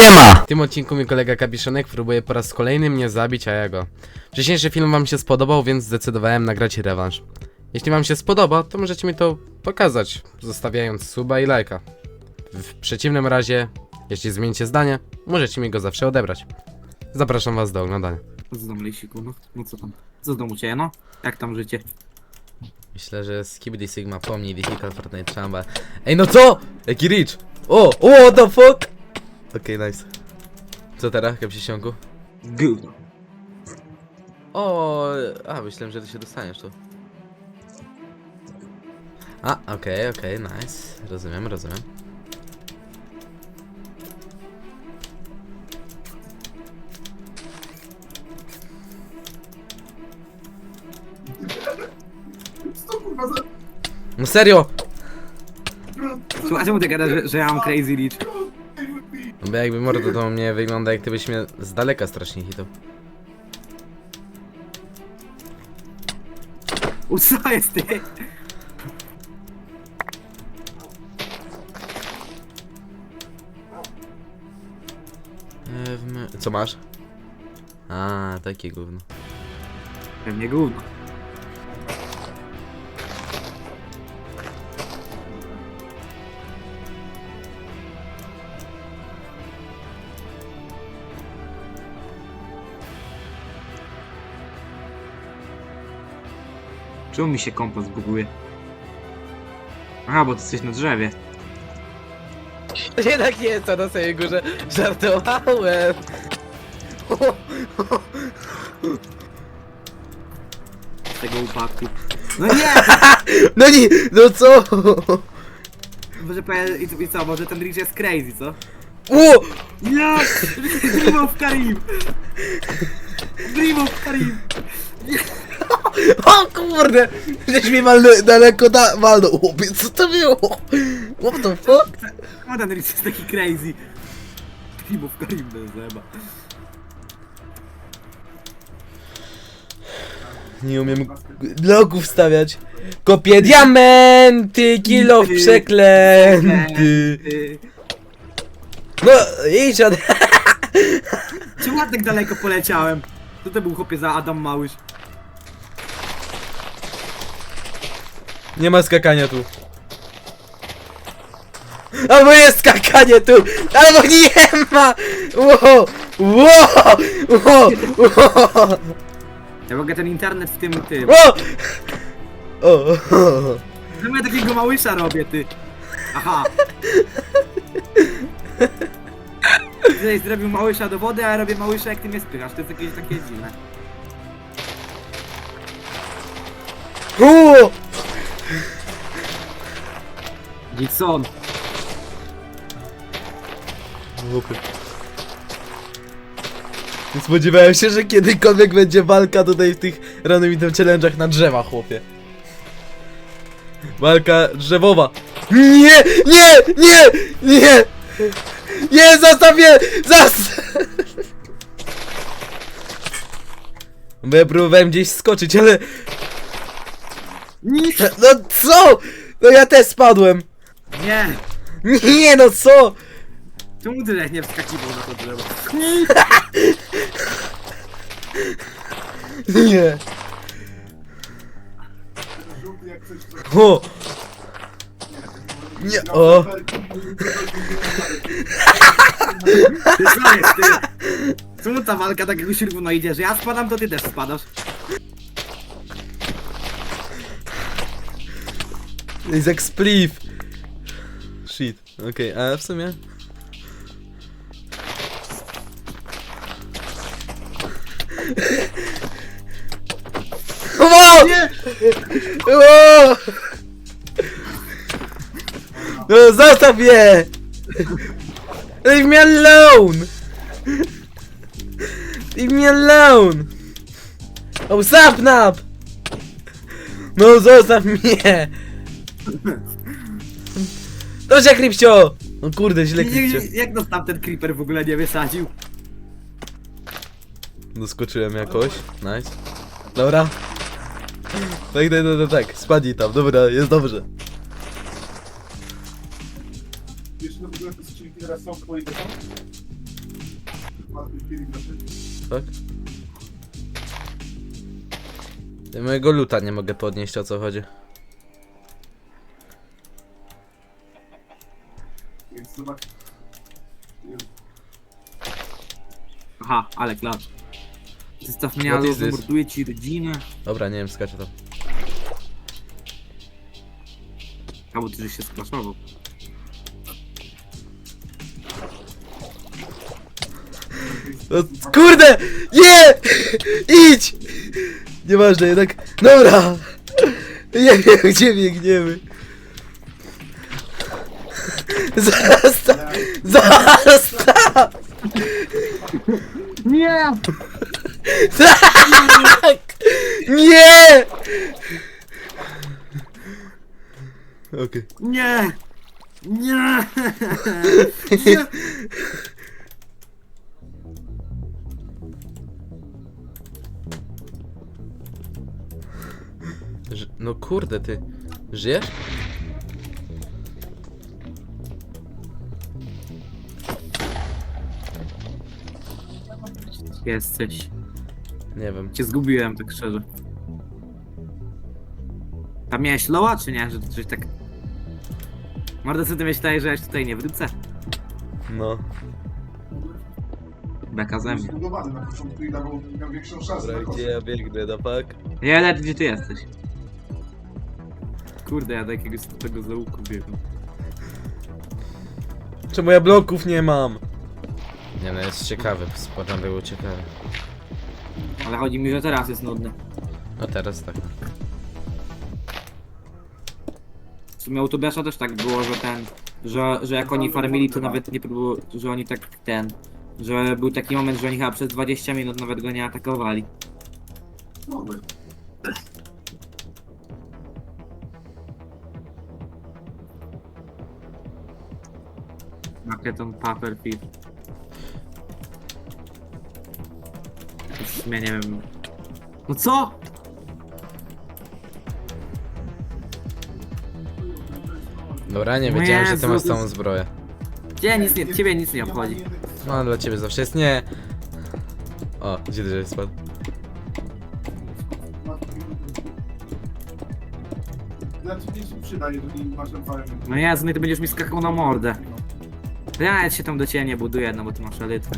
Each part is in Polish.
Siema! W tym odcinku mój kolega Kabiszonek próbuje po raz kolejny mnie zabić, a ja go. Wcześniejszy film wam się spodobał, więc zdecydowałem nagrać rewanż. Jeśli wam się spodoba, to możecie mi to pokazać, zostawiając suba i lajka. W przeciwnym razie, jeśli zmienicie zdanie, możecie mi go zawsze odebrać. Zapraszam was do oglądania. Co tam Lejsiku, no? No co tam? Co z domu cię, no? Jak tam życie? Myślę, że Skibidi Sigma pomni Vehicle Fortnite Chamba. Ej, no co? Jaki reach? O, o, what the fuck? Okej, nice. Co teraz, Kabisiąku? Gówno. O, a myślałem, że ty się dostaniesz tu. A, okej, okej, nice. Rozumiem, rozumiem. No serio! Słuchaj, czemu ty gadasz, że, że ja mam crazy leech? Bo jakby mordo to mnie wygląda jak ty byś mnie z daleka strasznie hitał. U, co jest ty? E, w Co masz? A, takie gówno. Pewnie gówno. Czemu mi się kompas buguje? Aha, bo ty jesteś na drzewie. Jednak jest to na samej górze. Żartowałem. Z tego upadku. No nie! No nie, no co? Może powiem, i, i co, może ten leech jest crazy, co? O! Ja! Dream of Karim! Dream of Karim! O kurde! Żeś mi walno, daleko da, walno. Chłopie, co to było? What the fuck? Ten Rich jest taki crazy. Of Karim to zeba. Nie umiem logów stawiać. Kopię diamenty, kilo przeklęty. Ty. No, idź. Czemu ja tak daleko poleciałem? Co to był chłopie za Adam Małysz? Nie ma skakania tu. Albo jest skakanie tu, albo nie ma! Wow, wow, wow, wow, Ja mogę ten internet w tym tym. O, o, No ja takiego małysza robię, ty. Aha. Tutaj zrobił małysza do wody, a ja robię małysza jak ty mnie spychasz. To jest jakieś takie dziwne. o. Gibson. Głupy. Nie spodziewałem się, że kiedykolwiek będzie walka tutaj w tych randomitem challenge'ach na drzewach, chłopie. Walka drzewowa. Nie, nie, nie, nie! Nie, zostaw mnie! Zas! Bo ja próbowałem gdzieś skoczyć, ale... No co? No ja też spadłem. Nie! Nie, no co? Czemu ty nie wskakiwał na to drzewo? Nie. O! Nie, o! Ty co jest, ty? Czemu ta walka takiego śrubu idzie, że ja spadam, to ty też spadasz? Jest jak spliff. Okej, a w sumie... O! Nie! O! No zostaw mnie! Leave me alone! Leave me alone! Oh, zapnap! No zostaw mnie! To się Kripcio! No kurde, źle Kripcio. Jak nas tam ten creeper w ogóle nie wysadził? Doskoczyłem jakoś, nice. Dobra. Tak, tak, tak, tak, tak, spadnij tam, dobra, jest dobrze. Wiesz, no w ogóle te skrzynki teraz są twoje to są? Tak? Ja mojego luta nie mogę podnieść, o co chodzi. Aha, ale klacz. Zostaw mnie, What ale is this? zamorduję ci rodzinę. Dobra, nie wiem, skaczę tam. A bo ty żeś się sklaszował. No, kurde! Nie! Idź! Nieważne, jednak... Dobra! Nie wiem, gdzie biegniemy. Zaraz tam! Nie! Tak! Nie! Okej. Nie! Nie! Nie! No kurde, ty. Żyjesz? Jesteś. Nie wiem. Cię zgubiłem, tak szczerze. Tam miałeś loa, czy nie? Że coś tak... Mordę sobie myślałeś, że ja się tutaj nie wrócę. No. Beka ze mnie. Zbudowany na początku i dawał miał większą szansę na kosę. ja biegnę, no pak? Nie, ale gdzie ty jesteś? Kurde, ja do jakiegoś tego załuku biegam. Czemu ja bloków nie mam? Nie no, jest ciekawy, spotem było ciekawy. Ale chodzi mi, że teraz jest nudny. No teraz tak. W sumie u Tobiasza też tak było, że ten, że, że jak oni farmili, to nawet nie próbował, że oni tak ten, że był taki moment, że oni chyba przez 20 minut nawet go nie atakowali. No, no. W sumie nie wiem. No co? Dobra, nie No wiedziałem, że ty Jezu, masz to całą jest- zbroję. Ciebie nic nie, ciebie nic nie obchodzi. No, dla ciebie zawsze jest nie. O, gdzie ty żeś spadł? Znaczy nie się przyda, jeżeli masz ten fajny. No Jezu, no i ty będziesz mi skakał na mordę. To ja się tam do ciebie nie buduję, no bo ty masz elitę.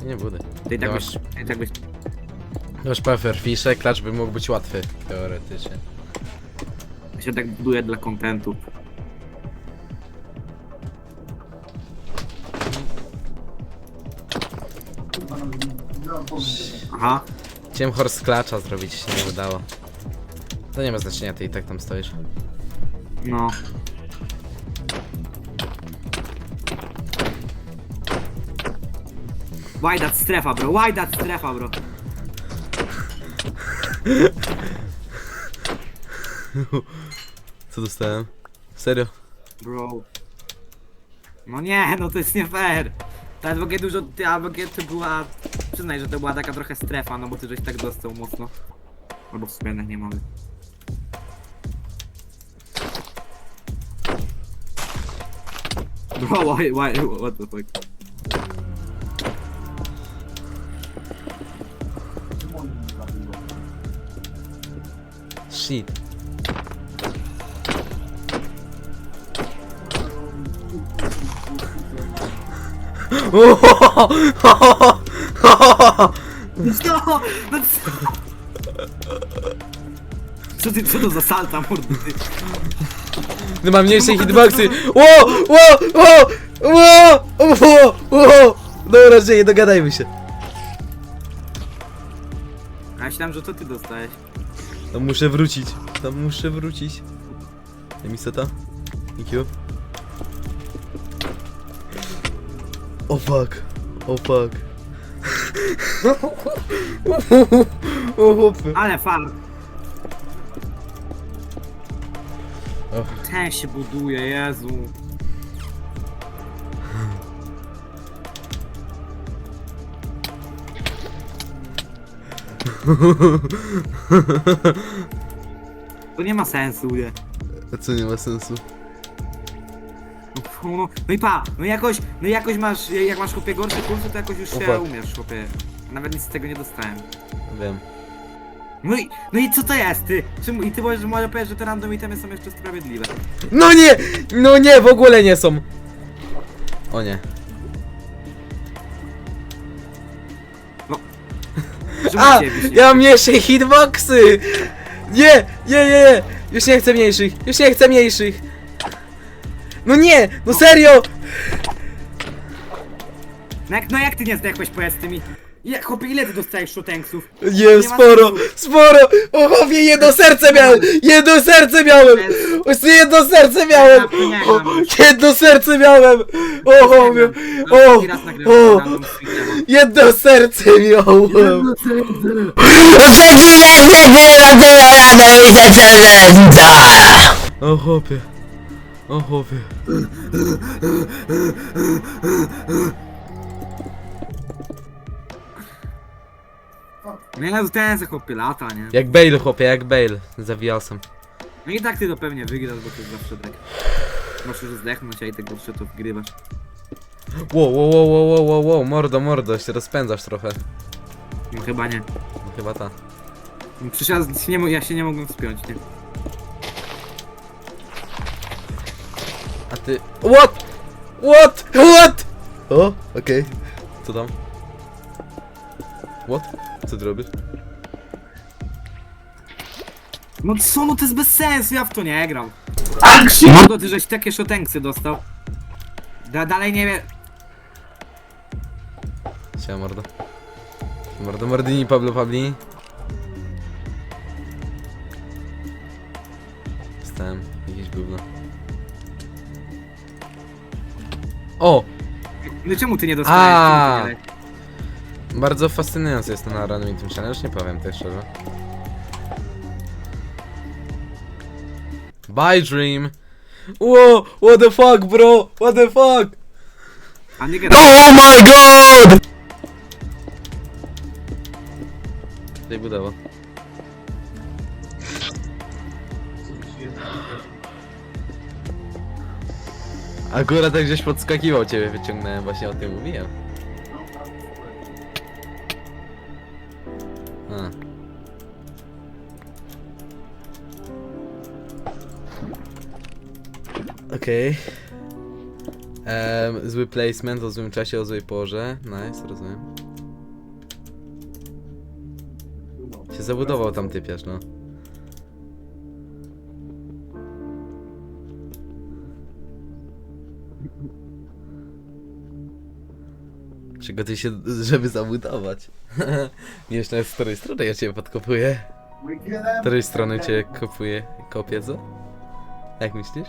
Się nie budę. Ty i tak byś, ty i tak byś... Masz klacz by mógł być łatwy, teoretycznie. Ja się tak buduję dla kontentu. Aha. Chciałem horse klacza zrobić, się nie udało. To nie ma znaczenia, ty i tak tam stoisz. No. Why that strefa, bro? Why that strefa, bro? Co dostałem? Serio? Bro. No nie, no to jest nie fair. Ta adwokat dużo, adwokat to była... Przyznaj, że to była taka trochę strefa, no bo ty żeś tak dostał mocno. Albo w sumie nie mogę. Bro, why, why, what the fuck? Shit. Co? No co? Co ty, co to za salta, mordy? No mam mniejsze hitboxy. Ło! Ło! Ło! Ło! Ło! Ło! Dobra, żyję, dogadajmy się. A myślałem, że to ty dostałeś. Tam muszę wrócić. Tam muszę wrócić. Daj mi seta. Thank you. O fuck. O fuck. o chłopy. Ale fart. Och. Ten się buduje, Jezu. To nie ma sensu, nie. A co nie ma sensu? No No, no i pa, no jakoś, no jakoś masz, jak masz chłopie gorsze kursy, to jakoś już się umiesz, chłopie. Nawet nic z tego nie dostałem. Wiem. No i, no i co to jest, ty? Czemu, I ty możesz, może powiedzieć, że te random itemy są jeszcze sprawiedliwe. No nie! No nie, w ogóle nie są! O nie. A! ciebie się- Ja mam mniejsze hitboxy! Nie! Nie, nie, nie! Już nie chcę mniejszych! Już nie chcę mniejszych! No nie! No serio! No jak, no jak ty nie zdechłeś powiedz ty mi? Jak, chłopie, ile ty dostajesz szotenksów? Nie, ma sporo! sensu. Sporo! O chłopie, jedno serce miałem! Jedno serce miałem! O, jedno serce miałem! O, jedno serce miałem! O chłopie! O! Drugi raz nagrywam O! random streama. Jedno serce miałem! O chłopie! O chłopie! Nie, no ten za chłopie lata, nie? Jak Bale chłopie, jak Bale. Zawijasem. No i tak ty to pewnie wygrasz, bo to jest zawsze tak. Możesz zdechnąć, a i tego jeszcze to wgrywasz. Wow, wow, wow, wow, wow, wow, wow, mordo, mordo, się rozpędzasz trochę. No chyba nie. No chyba ta. No Przecież ja się nie, mo- ja się nie mogłem wspiąć, nie? A ty... What? What? What? O, okej. Co tam? What? Co ty robisz? No co, no to jest bez sensu, ja w to nie gram. No ty żeś takie szotenksy dostał. Da, dalej nie wiem. Siema mordo. Mordo, mordini, Pablo, Pablini. Stałem, jakieś gówno. O! No czemu ty nie dostajesz? A. Czemu ty nie Bardzo fascynujący jest ten na random channel, już nie powiem tak szczerze. Bye Dream! Whoa, what the fuck bro, what the fuck! A nie gadaj. Oh my god! Tutaj budowa. Akurat tak gdzieś podskakiwał ciebie wyciągnąłem, właśnie o tym mówiłem. Okej. Zły placement o złym czasie, o złej porze. Nice, rozumiem. Się zabudował tam typiarz, no. Przygotuj się, żeby zabudować. Nie jeszcze z której strony ja cię podkopuję. Z której strony cię kopuję, kopię, co? Jak myślisz?